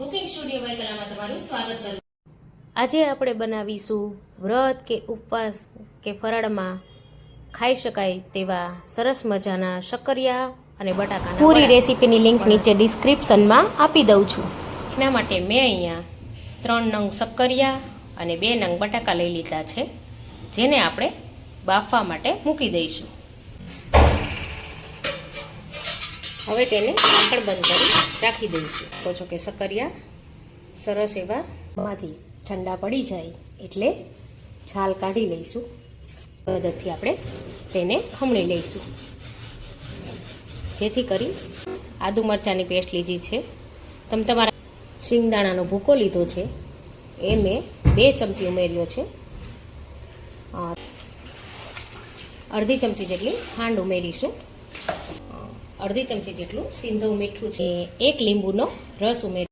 Cooking studio વૈકલામાં તમારું સ્વાગત કરું. આજે આપણે બનાવીશું વ્રત કે ઉપવાસ કે ફરાળમાં ખાઈ શકાય તેવા સરસ મજાના શક્કરિયા અને બટાકા પૂરી રેસીપીની લિંક નીચે ડિસ્ક્રિપ્શનમાં આપી દઉં છું. એના માટે મેં અહીંયા ત્રણ નંગ શક્કરિયા અને બે નંગ બટાકા લઈ લીધા છે જેને આપણે બાફવા માટે મૂકી દઈશું. હવે તેને ઢાંકણ બંધ કરી રાખી દઈશું. કહો છો કે સકરિયા, સરસ એવા માંથી ઠંડા પડી જાય એટલે છાલ કાઢી લઈશું. મદદથી આપણે તેને ખમણી લઈશું. જેથી કરી આદુ મરચાંની પેસ્ટ લીધી છે. તમે તમારા શિંગદાણાનો ભૂકો લીધો છે. એ મેં બે ચમચી ઉમેર્યો છે. અડધી ચમચી જેટલી ખાંડ ઉમેરીશું. અડધી ચમચી જેટલું સિંધવ મીઠું છે. એક લીંબુનો રસ ઉમેર